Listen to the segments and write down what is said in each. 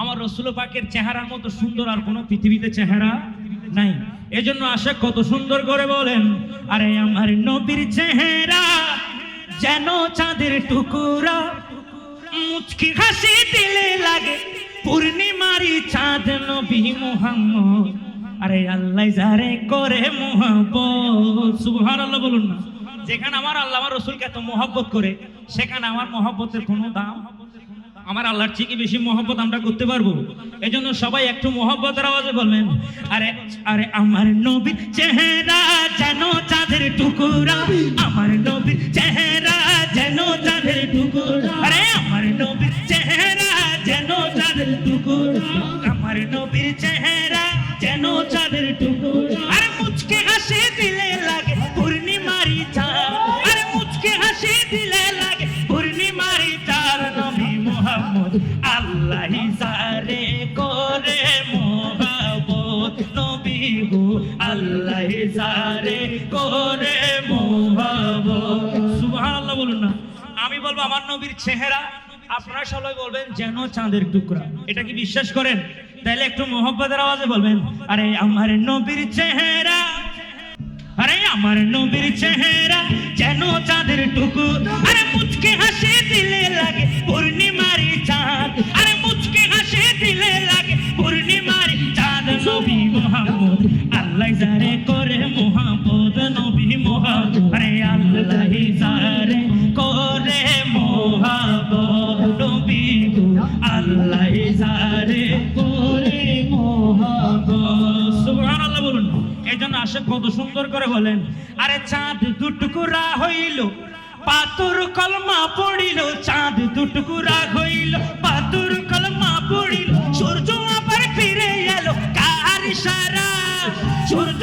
আমার রসুল পাকের চেহারার মতো সুন্দর আর কোনো পৃথিবীতে চেহারা নাই। এজন্য আশা কত সুন্দর করে বলেন, আরে আমার নবীর চেহারা যেন চাঁদের টুকুরা, মুচকি হাসি দিলে লাগে পূর্ণিমারি চাঁদ নবী মোহাম্মদ। আরে আল্লাহ যারে করে মোহাম্মদ সুবহানাল্লাহ বলুন না। যেখানে আমার আল্লাহ আমার রসুলকে এত মোহাব্বত করে, সেখানে আমার মহব্বতের কোনো দাম আমার আল্লাহর থেকে বেশি মহব্বত আমরা করতে পারব। এজন্য সবাই একটু মহব্বতের আওয়াজে বলবেন, আরে আরে আমার নবীর চেহারা যেন চাঁদের টুকুরা, আমার নবীর চেহারা যেন চাঁদের টুকুরা, আরে আমার নবীর চেহারা যেন চাঁদের টুকুরা, আমার নবীর চেহারা যেন চাঁদের টুকুরা, আরে মুচকে হাসি দিলে লাগে পূর্ণিমারি চাঁদ জারে করে মোহাম্মদ সুবহানাল্লাহ বলুন না। আমি বলব আমার নবীর চেহারা, আপনারা সবাই বলবেন যেন চাঁদের টুকরা। এটা কি বিশ্বাস করেন? তাহলে একটু মোহব্বতের আওয়াজে বলবেন, আরে আমার নবীর চেহারা, আরে আমার নবীর চেহারা যেন চাঁদের টুকু আরে মুচকে হাসি দিলে লাগে পূর্ণিমারি চাঁদ। আরে মুচকে হাসি দিলে লাগে পূর্ণিমারি চাঁদ। নবী মোহাম্মদ, আল্লাহ জারে করে সুবহানাল্লাহ বলুন। কত সুন্দর করে বলেন, আরে চাঁদ দুটুকুরা হইল পাতুর কলমা চাঁদ দুটুকুরা হইল পাতুর কলমা পড়িল, সূর্য আবার ফিরে এলো, কার সারা সূর্য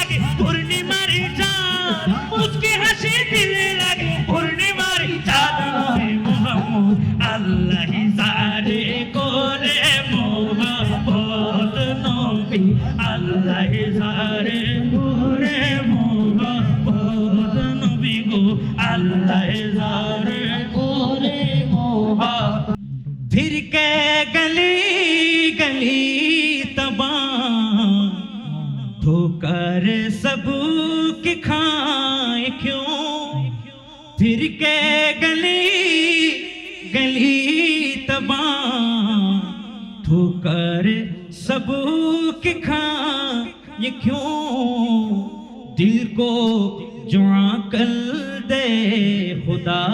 भी अल्लाह सारे पूरे मोहब्बत नबी को अल्लाह सारे पूरे मोहब्बत फिर के गली गली तबा ठोकर सबूक खाए क्यों? फिर के गली गली तबा ठोकर सबू کھان یہ کیوں دل کو جو عقل دے؟ خدا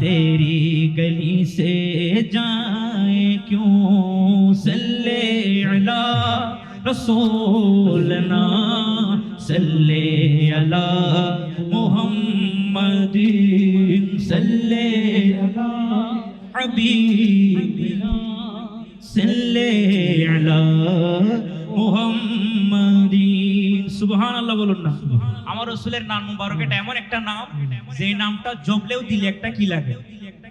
تیری گلی سے جائیں کیوں؟ صلی علی رسولنا، صلی علی محمد، صلی علی حبیبنا۔ সুবহানাল্লাহ বলুন না আমার নাম এটা এমন একটা নাম নামটা জপলেও দিলে একটা কি লাগে?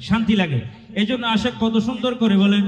শান্তি লাগে। এজন্য আশা কত সুন্দর করে বলেন